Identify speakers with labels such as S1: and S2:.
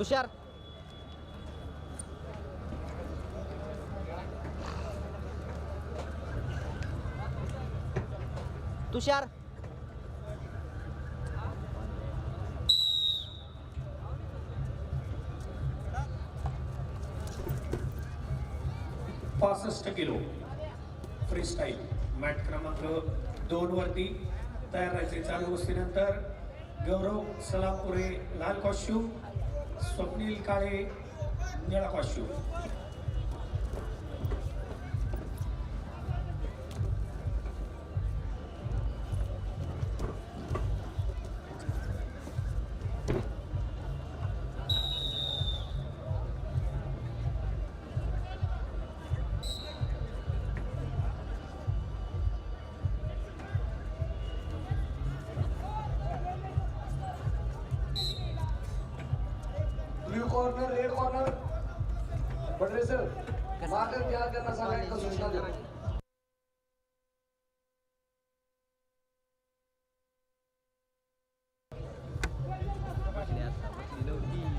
S1: तुषार. तुषार.
S2: पासष्ट kilo. Free style mat क्रमांक दोन वरती. तयार राहायचे चालू गोष्टीनंतर गौरव सलामपुरे लाल कॉस्ट्यूम स्वप्नील काळे निळा costume
S3: corner red corner Badre sir marker तयार करना सांगा एकदा सूचना देतो.